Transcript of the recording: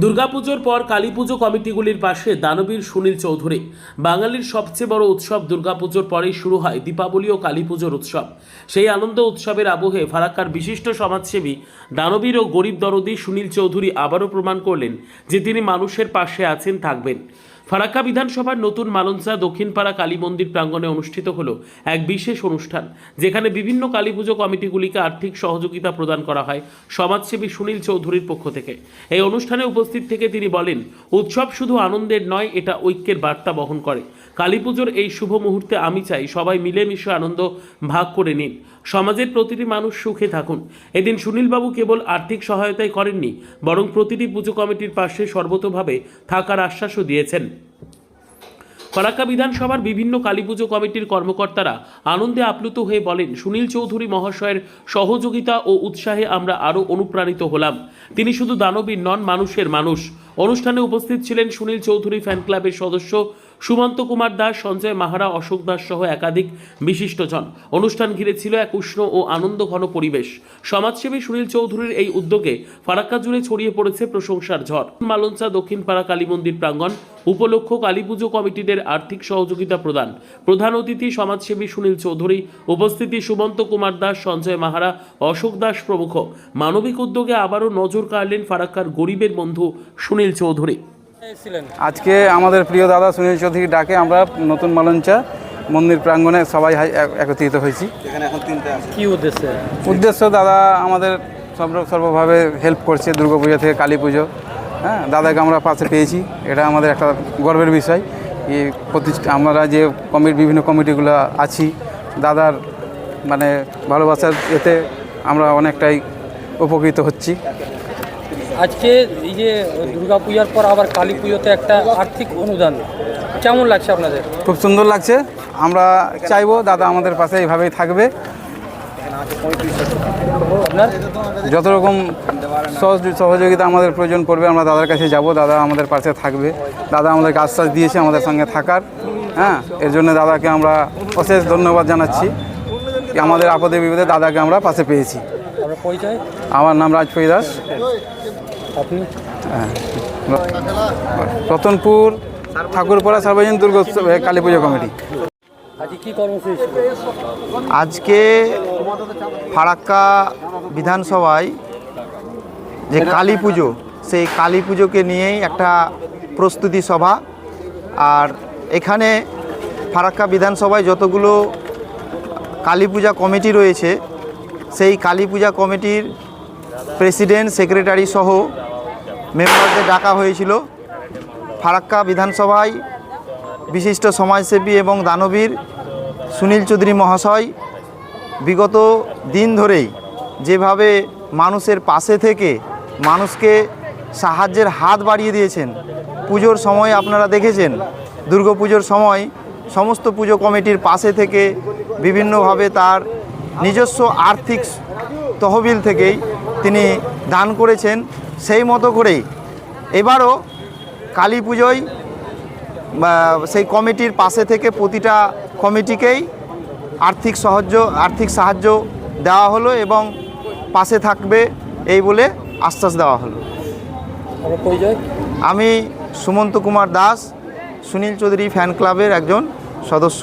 দুর্গাপুজোর পর কালীপুজো কমিটিগুলির পাশে দানবীর সুনীল চৌধুরী। বাঙালির সবচেয়ে বড় উৎসব দুর্গাপুজোর পরেই শুরু হয় দীপাবলি ও কালীপুজোর উৎসব। সেই আনন্দ উৎসবের আবহে ফারাক্কার বিশিষ্ট সমাজসেবী দানবীর ও গরিব দরদি সুনীল চৌধুরী আবারও প্রমাণ করলেন যে তিনি মানুষের পাশে আছেন, থাকবেন। ফারাক্কা বিধানসভার নতুন মালঞ্চা দক্ষিণপাড়া কালী মন্দির প্রাঙ্গণে অনুষ্ঠিত হল এক বিশেষ অনুষ্ঠান, যেখানে বিভিন্ন কালীপুজো কমিটিগুলিকে আর্থিক সহযোগিতা প্রদান করা হয় সমাজসেবী সুনীল চৌধুরীর পক্ষ থেকে। এই অনুষ্ঠানে উপস্থিত থেকে তিনি বলেন, উৎসব শুধু আনন্দের নয়, এটা ঐক্যের বার্তা বহন করে। কালীপুজোর এই শুভ মুহূর্তে আমি চাই সবাই মিলেমিশে আনন্দ ভাগ করে নিন। সমাজের প্রতিটি মানুষ সুখে থাকুন। এদিন সুনীলবাবু কেবল আর্থিক সহায়তাই করেননি, বরং প্রতিটি পুজো কমিটির পাশে সর্বতোভাবে থাকার আশ্বাসও দিয়েছেন। ফারাক্কা বিধানসভার বিভিন্ন কালীপুজো কমিটির কর্মকর্তারা আনন্দে আপ্লুত হয়ে বলেন, সুনীল চৌধুরী মহাশয়ের সহযোগিতা ও উৎসাহে আমরা আরও অনুপ্রাণিত হলাম। তিনি শুধু দানবীর নন, মানুষের মানুষ। অনুষ্ঠানে উপস্থিত ছিলেন সুনীল চৌধুরী ফ্যান ক্লাবের সদস্য সুমন্ত কুমার দাস, সঞ্জয় মাহারা, অশোক দাস সহ একাধিক বিশিষ্টজন। অনুষ্ঠান ঘিরে ছিল এক উষ্ণ ও আনন্দ ঘন পরিবেশ। সমাজসেবী সুনীল চৌধুরীর এই উদ্যোগে ফারাক্কা জুড়ে ছড়িয়ে পড়েছে প্রশংসার ঝড়। মালঞ্চা দক্ষিণপাড়া কালী মন্দির প্রাঙ্গণ, উপলক্ষ কালীপুজো কমিটিদের আর্থিক সহযোগিতা প্রদান। প্রধান অতিথি সমাজসেবী সুনীল চৌধুরী, উপস্থিতি সুমন্ত কুমার দাস, সঞ্জয় মাহারা, অশোক দাস প্রমুখ। মানবিক উদ্যোগে আবারও নজর কাড়লেন ফারাক্কার গরিবের বন্ধু সুনীল চৌধুরী। আজকে আমাদের প্রিয় দাদা সুনীল চৌধুরী ডাকে আমরা নতুন মালঞ্চা মন্দির প্রাঙ্গণে সবাই একত্রিত হয়েছি। কি উদ্দেশ্যে? উদ্দেশ্য দাদা আমাদের সব সর্বভাবে হেল্প করছে দুর্গাপূজা থেকে কালী পুজো। হ্যাঁ দাদাকে আমরা পাশে পেয়েছি। এটা আমাদের একটা গর্বের বিষয় এই প্রতিষ্ঠা আমরা যে কমিটি বিভিন্ন কমিটিগুলো আছি দাদার মানে ভালোবাসার এতে আমরা অনেকটাই উপকৃত হচ্ছি। আজকে এই যে দুর্গাপূজার পর আবার কালী পুজোতে একটা আর্থিক অনুদান। কেমন লাগছে আপনাদের? খুব সুন্দর লাগছে। আমরা চাইব দাদা আমাদের পাশে এইভাবেই থাকবে। আপনার? যত রকম সহজ- সহযোগিতা আমাদের প্রয়োজন পড়বে আমরা দাদার কাছে যাব। দাদা আমাদের পাশে থাকবে। দাদা আমাদেরকে আশ্বাস দিয়েছে আমাদের সঙ্গে থাকার। হ্যাঁ এর জন্য দাদাকে আমরা অশেষ ধন্যবাদ জানাচ্ছি। আমাদের আপদে বিপদে দাদাকে আমরা পাশে পেয়েছি। আপনার পরিচয়? আমার নাম রাজপরি দাস। আপনি? রতনপুর ঠাকুরপাড়া সার্বজনীন দুর্গোৎসব কালী পুজো কমিটি। আজকে ফারাক্কা বিধানসভায় যে কালী পুজো সেই কালী পুজোকে নিয়েই একটা প্রস্তুতি সভা। আর এখানে ফারাক্কা বিধানসভায় যতগুলো কালী পূজা কমিটি রয়েছে সেই কালী পূজা কমিটির প্রেসিডেন্ট, সেক্রেটারি সহ মেম্বারদের ডাকা হয়েছিল। ফারাক্কা বিধানসভায় বিশিষ্ট সমাজসেবী এবং দানবীর সুনীল চৌধুরী মহাশয় বিগত দিন ধরেই যেভাবে মানুষের পাশে থেকে মানুষকে সাহায্যের হাত বাড়িয়ে দিয়েছেন, পুজোর সময় আপনারা দেখেছেন দুর্গাপুজোর সময় সমস্ত পুজো কমিটির পাশে থেকে বিভিন্নভাবে তার নিজস্ব আর্থিক তহবিল থেকেই তিনি দান করেছেন। সেই মতো করেই এবারও কালী পুজোয় সেই কমিটির পাশে থেকে প্রতিটা কমিটিকেই আর্থিক সাহায্য আর্থিক সাহায্য দেওয়া হলো এবং পাশে থাকবে এই বলে আশ্বাস দেওয়া হলো। আমি সুমন্ত কুমার দাস সুনীল চৌধুরী ফ্যান ক্লাবের একজন সদস্য।